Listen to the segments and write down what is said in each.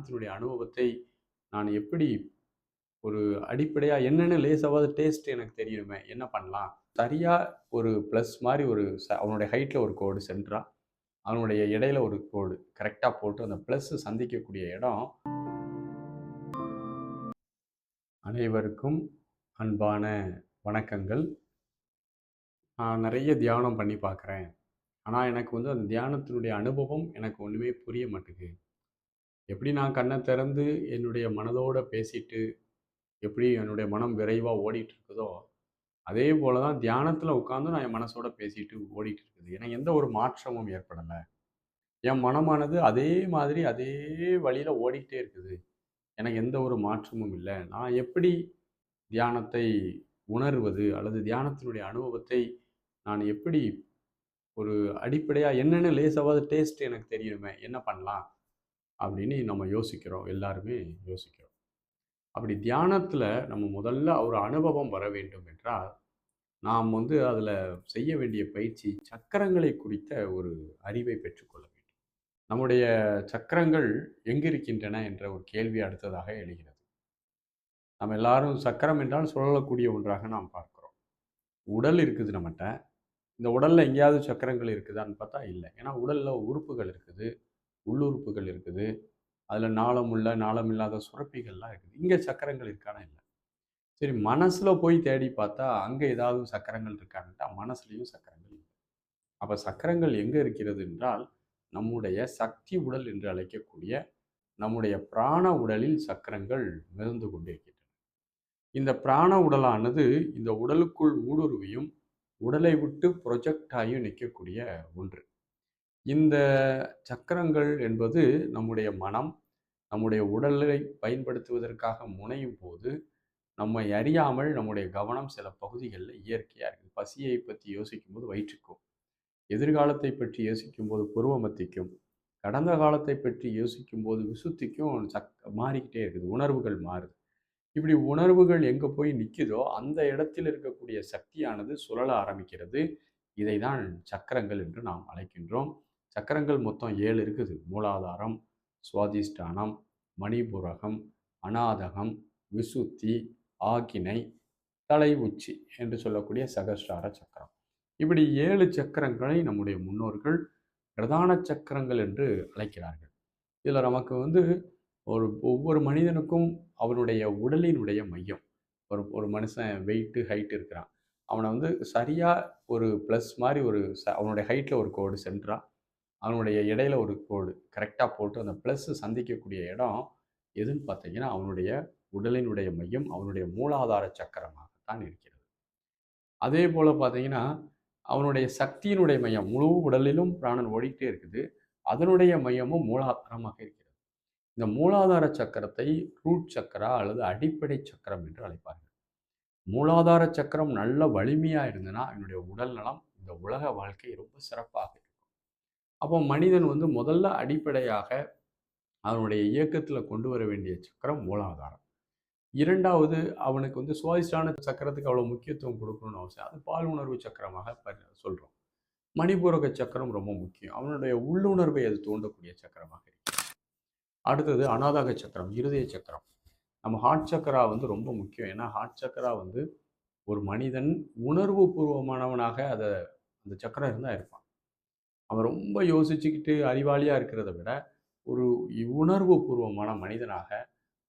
தியானத்தினுடைய அனுபவத்தை நான் எப்படி ஒரு அடிப்படையாக என்னென்ன லேசாவது டேஸ்ட் எனக்கு தெரியணுமே என்ன பண்ணலாம்? சரியாக ஒரு ப்ளஸ் மாதிரி ஒரு ச அவனுடைய ஹைட்டில் ஒரு கோடு சென்ட்ரா அவனுடைய இடையில ஒரு கோடு கரெக்டாக போட்டு அந்த ப்ளஸ் சந்திக்கக்கூடிய இடம் அனைவருக்கும் அன்பான வணக்கங்கள். நான் நிறைய தியானம் பண்ணி பார்க்குறேன். ஆனால் எனக்கு வந்து அந்த தியானத்தினுடைய அனுபவம் எனக்கு ஒன்றுமே புரிய மாட்டேங்குது. எப்படி நான் கண்ணை திறந்து என்னுடைய மனதோடு பேசிட்டு எப்படி என்னுடைய மனம் விரைவாக ஓடிட்டு இருக்குதோ அதே போல தான் தியானத்தில் உட்காந்து நான் என் மனசோட பேசிட்டு ஓடிட்டு இருக்குது ஏன்னா எந்த ஒரு மாற்றமும் ஏற்படலை. என் மனமானது அதே மாதிரி அதே வழியில் ஓடிக்கிட்டே இருக்குது. எனக்கு எந்த ஒரு மாற்றமும் இல்லை. நான் எப்படி தியானத்தை உணர்வது அல்லது தியானத்தினுடைய அனுபவத்தை நான் எப்படி ஒரு அடிப்படையாக என்னென்ன லேசாவது டேஸ்ட் எனக்கு தெரியணுமே என்ன பண்ணலாம்? அப்படின்னு நம்ம யோசிக்கிறோம். எல்லாருமே யோசிக்கிறோம். அப்படி தியானத்தில் நம்ம முதல்ல ஒரு அனுபவம் வர வேண்டும் என்றால் நாம் வந்து அதில் செய்ய வேண்டிய பயிற்சி சக்கரங்களை குறித்த ஒரு அறிவை பெற்றுக்கொள்ள வேண்டும். நம்முடைய சக்கரங்கள் எங்கிருக்கின்றன என்ற ஒரு கேள்வி அடுத்ததாக எழுகிறது. நம்ம எல்லாரும் சக்கரம் என்றால் சொல்லக்கூடிய ஒன்றாக நாம் பார்க்கிறோம். உடல் இருக்குது நம்மகிட்ட இந்த உடலில் எங்கேயாவது சக்கரங்கள் இருக்குதான்னு பார்த்தா இல்லை. ஏன்னா உடலில் உறுப்புகள் இருக்குது. உள்ளுறுப்புகள் இருக்குது. அதில் நாளம் உள்ள நாளம் இல்லாத சுரப்பிகள்லாம் இருக்குது. இங்கே சக்கரங்கள் இருக்கானா இல்லை? சரி மனசில் போய் தேடி பார்த்தா அங்கே ஏதாவது சக்கரங்கள் இருக்கான்ட்டா மனசுலேயும் சக்கரங்கள் இல்லை. அப்போ சக்கரங்கள் எங்கே இருக்கிறது என்றால் நம்முடைய சக்தி உடல் என்று அழைக்கக்கூடிய நம்முடைய பிராண உடலில் சக்கரங்கள் மிதந்து கொண்டிருக்கின்றன. இந்த பிராண உடலானது இந்த உடலுக்குள் ஊடுருவியும் உடலை விட்டு ப்ரொஜெக்ட் ஆகியும் நிற்கக்கூடிய ஒன்று. இந்த சக்கரங்கள் என்பது நம்முடைய மனம் நம்முடைய உடலை பயன்படுத்துவதற்காக முனையும் போது நம்மை அறியாமல் நம்முடைய கவனம் சில பகுதிகளில் இயற்கையாக இருக்குது பசியை பற்றி யோசிக்கும் போது வயிற்றுக்கும் எதிர்காலத்தை பற்றி யோசிக்கும் போது புருவமத்திக்கும் கடந்த காலத்தை பற்றி யோசிக்கும் போது விசுத்திக்கும் சக் மாறிக்கிட்டே இருக்குது. உணர்வுகள் மாறுது. இப்படி உணர்வுகள் எங்கே போய் நிற்குதோ அந்த இடத்தில் இருக்கக்கூடிய சக்தியானது சுழல ஆரம்பிக்கிறது. இதை தான் சக்கரங்கள் என்று நாம் அழைக்கின்றோம். சக்கரங்கள் மொத்தம் ஏழு இருக்குது. மூலாதாரம் சுவாதிஷ்டானம் மணிபுரகம் அநாதகம் விசுத்தி ஆக்கினை தலை உச்சி என்று சொல்லக்கூடிய சகஸ்டார சக்கரம். இப்படி ஏழு சக்கரங்களை நம்முடைய முன்னோர்கள் பிரதான சக்கரங்கள் என்று அழைக்கிறார்கள். இதில் நமக்கு வந்து ஒரு ஒவ்வொரு மனிதனுக்கும் அவனுடைய உடலினுடைய மையம். ஒரு ஒரு மனுஷன் வெயிட்டு ஹைட் இருக்கிறான். அவனை வந்து சரியாக ஒரு ப்ளஸ் மாதிரி ஒரு ச அவனுடைய ஹைட்டில் ஒரு கோடு சென்றான். அவனுடைய இடையில ஒரு கோடு. கரெக்டாக போட்டு அந்த ப்ளஸ் சந்திக்கக்கூடிய இடம் எதுன்னு பார்த்தீங்கன்னா அவனுடைய உடலினுடைய மையம் அவனுடைய மூலாதார சக்கரமாகத்தான் இருக்கிறது. அதே போல் பார்த்தீங்கன்னா அவனுடைய சக்தியினுடைய மையம் முழு உடலிலும் பிராணன் ஓடிக்கிட்டே இருக்குது. அதனுடைய மையமும் மூலாதாரமாக இருக்கிறது. இந்த மூலாதார சக்கரத்தை ரூட் சக்கரா அல்லது அடிப்படை சக்கரம் என்று அழைப்பார்கள். மூலாதார சக்கரம் நல்ல வலிமையாக இருந்ததுன்னா என்னுடைய உடல் நலம் இந்த உலக வாழ்க்கை ரொம்ப சிறப்பாக இருக்கும் அப்போ மனிதன் வந்து முதல்ல அடிப்படையாக அவனுடைய இயக்கத்தில் கொண்டு வர வேண்டிய சக்கரம் மூலாதாரம். இரண்டாவது அவனுக்கு வந்து சுவாதிஷ்டான சக்கரத்துக்கு அவ்வளோ முக்கியத்துவம் கொடுக்கணும்னு அவசியம். அது பால் உணர்வு சக்கரமாக சொல்கிறோம் மணிபூரக சக்கரம் ரொம்ப முக்கியம். அவனுடைய உள்ளுணர்வை அது தூண்டக்கூடிய சக்கரமாக இருக்கு. அடுத்தது அனாதக சக்கரம் இருதய சக்கரம். நம்ம ஹார்ட் சக்கரா வந்து ரொம்ப முக்கியம். ஏன்னா ஹார்ட் சக்கரா வந்து ஒரு மனிதன் உணர்வு பூர்வமானவனாக அதை அந்த சக்கரம் இருந்தால் இருப்பான். அவன் ரொம்ப யோசிச்சுக்கிட்டு அறிவாளியாக இருக்கிறத விட ஒரு உணர்வு பூர்வமான மனிதனாக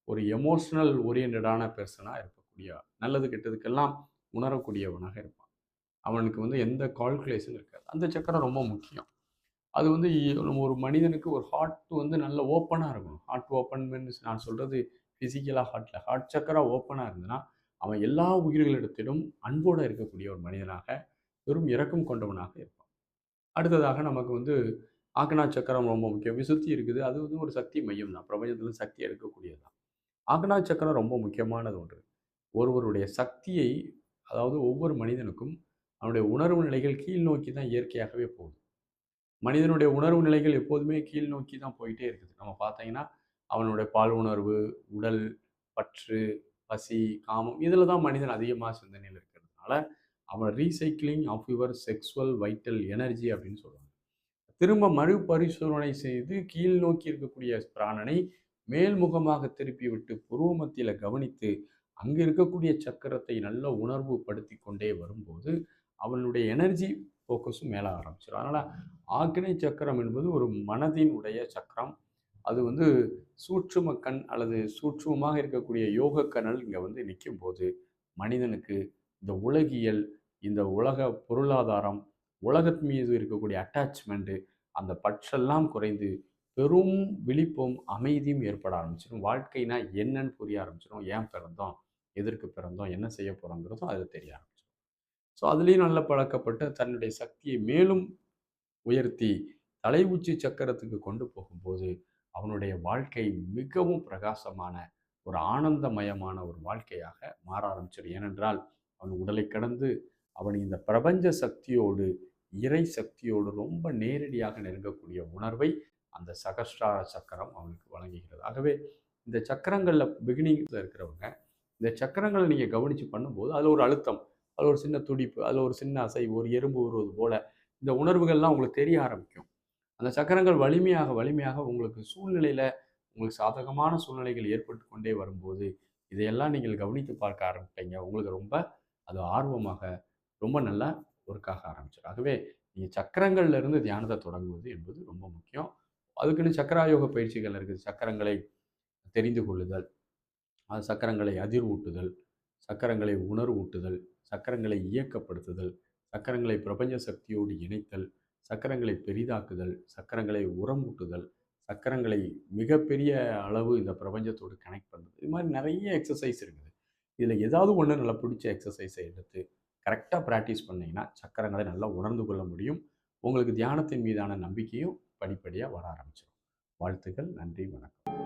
ஒரு எமோஷ்னல் ஓரியன்டான பெர்சனாக இருக்கக்கூடிய நல்லது கெட்டதுக்கெல்லாம் உணரக்கூடியவனாக இருப்பான். அவனுக்கு வந்து எந்த கால்குலேஷன் இருக்காது. அந்த சக்கரம் ரொம்ப முக்கியம். அது வந்து ஒரு மனிதனுக்கு ஒரு ஹார்ட் வந்து நல்ல ஓப்பனாக இருக்கணும். ஹார்ட் ஓப்பன் மீன்ஸ் நான் சொல்கிறது ஃபிசிக்கலாக ஹார்ட்டில் ஹார்ட் சக்கரம் ஓப்பனாக இருந்ததுன்னா அவன் எல்லா உயிர்களிடத்திலும் அன்போடு இருக்கக்கூடிய ஒரு மனிதனாக வெறும் இறக்கம் கொண்டவனாக இருப்பான். அடுத்ததாக நமக்கு வந்து ஆக்னா சக்கரம் ரொம்ப முக்கியம். விசுத்தி இருக்குது. அது வந்து ஒரு சக்தி மையம் தான். பிரபஞ்சத்தில் சக்தி எடுக்கக்கூடியது தான். ஆக்னா சக்கரம் ரொம்ப முக்கியமானது ஒன்று. ஒருவருடைய சக்தியை அதாவது ஒவ்வொரு மனிதனுக்கும் அவனுடைய உணர்வு நிலைகள் கீழ் நோக்கி தான் இயற்கையாகவே போகுது. மனிதனுடைய உணர்வு நிலைகள் எப்போதுமே கீழ் நோக்கி தான் போயிட்டே இருக்குது. நம்ம பார்த்தீங்கன்னா அவனுடைய பால் உணர்வு உடல் பற்று பசி காமம் இதில் தான் மனிதன் அதிகமாக சிந்தனையில் இருக்கிறதுனால அவன் recycling of your sexual vital energy அப்படின்னு சொல்லுவாங்க. திரும்ப மறுபரிசோதனை செய்து கீழ் நோக்கி இருக்கக்கூடிய பிராணனை மேல்முகமாக திருப்பி விட்டு புருவ மத்தியில் கவனித்து அங்கே இருக்கக்கூடிய சக்கரத்தை நல்ல உணர்வு படுத்தி கொண்டே வரும்போது அவனுடைய எனர்ஜி ஃபோக்கஸும் மேலே ஆரம்பிச்சிடும் அதனால் ஆக்னை சக்கரம் என்பது ஒரு மனதின் உடைய சக்கரம். அது வந்து சூட்சும கண் அல்லது சூட்சுமமாக இருக்கக்கூடிய யோக கணல் இங்கே வந்து நிற்கும் போது மனிதனுக்கு இந்த உலகியல் இந்த உலக பொருளாதாரம் உலகத்து மீது இருக்கக்கூடிய அட்டாச்மெண்ட்டு அந்த பற்றெல்லாம் குறைந்து பெரும் விழிப்பும் அமைதியும் ஏற்பட ஆரம்பிச்சிடும் வாழ்க்கைனா என்னன்னு புரிய ஆரம்பிச்சிடும் ஏன் பிறந்தோம்? எதற்கு பிறந்தோம்? என்ன செய்ய போகிறோங்கிறதும் அது தெரிய ஆரம்பிச்சிடும் ஸோ அதுலேயும் நல்ல பழக்கப்பட்டு தன்னுடைய சக்தியை மேலும் உயர்த்தி தலை உச்சி சக்கரத்துக்கு கொண்டு போகும்போது அவனுடைய வாழ்க்கை மிகவும் பிரகாசமான ஒரு ஆனந்தமயமான ஒரு வாழ்க்கையாக மாற ஆரம்பிச்சிடும் ஏனென்றால் அவன் உடலை கடந்து அவன் இந்த பிரபஞ்ச சக்தியோடு இறை சக்தியோடு ரொம்ப நேரடியாக நெருங்கக்கூடிய உணர்வை அந்த சகஸ்டார சக்கரம் அவனுக்கு வழங்குகிறது. ஆகவே இந்த சக்கரங்களில் பிகினிங்கில் இருக்கிறவங்க இந்த சக்கரங்களை நீங்கள் கவனித்து பண்ணும்போது அதில் ஒரு அழுத்தம் அதில் ஒரு சின்ன துடிப்பு அதில் ஒரு சின்ன அசை ஒரு எறும்பு வருவது போல் இந்த உணர்வுகள்லாம் உங்களுக்கு தெரிய ஆரம்பிக்கும். அந்த சக்கரங்கள் வலிமையாக வலிமையாக உங்களுக்கு சூழ்நிலையில் உங்களுக்கு சாதகமான சூழ்நிலைகள் ஏற்பட்டு கொண்டே வரும்போது இதையெல்லாம் நீங்கள் கவனித்து பார்க்க ஆரம்பிப்பீங்க. உங்களுக்கு ரொம்ப அது ஆர்வமாக ரொம்ப நல்லா ஒர்க் ஆக ஆரம்பிச்சிடும் ஆகவே நீங்கள் சக்கரங்கள்ல இருந்து தியானத்தை தொடங்குவது என்பது ரொம்ப முக்கியம். அதுக்குன்னு சக்கராயோக பயிற்சிகள் இருக்குது. சக்கரங்களை தெரிந்து கொள்ளுதல் அது சக்கரங்களை அதிர்வூட்டுதல் சக்கரங்களை உணர்வூட்டுதல் சக்கரங்களை இயக்கப்படுத்துதல் சக்கரங்களை பிரபஞ்ச சக்தியோடு இணைத்தல் சக்கரங்களை பெரிதாக்குதல் சக்கரங்களை உரமூட்டுதல் சக்கரங்களை மிகப்பெரிய அளவு இந்த பிரபஞ்சத்தோடு கனெக்ட் பண்ணுறது இது மாதிரி நிறைய எக்ஸசைஸ் இருக்குது. இதில் ஏதாவது ஒன்று நல்லா பிடிச்ச எக்ஸசைஸை எடுத்து கரெக்டாக ப்ராக்டிஸ் பண்ணிங்கன்னா சக்கரங்களை நல்லா உணர்ந்து கொள்ள முடியும். உங்களுக்கு தியானத்தின் மீதான நம்பிக்கையும் படிப்படியாக வர ஆரம்பிச்சிடும் வாழ்த்துக்கள் நன்றி வணக்கம்.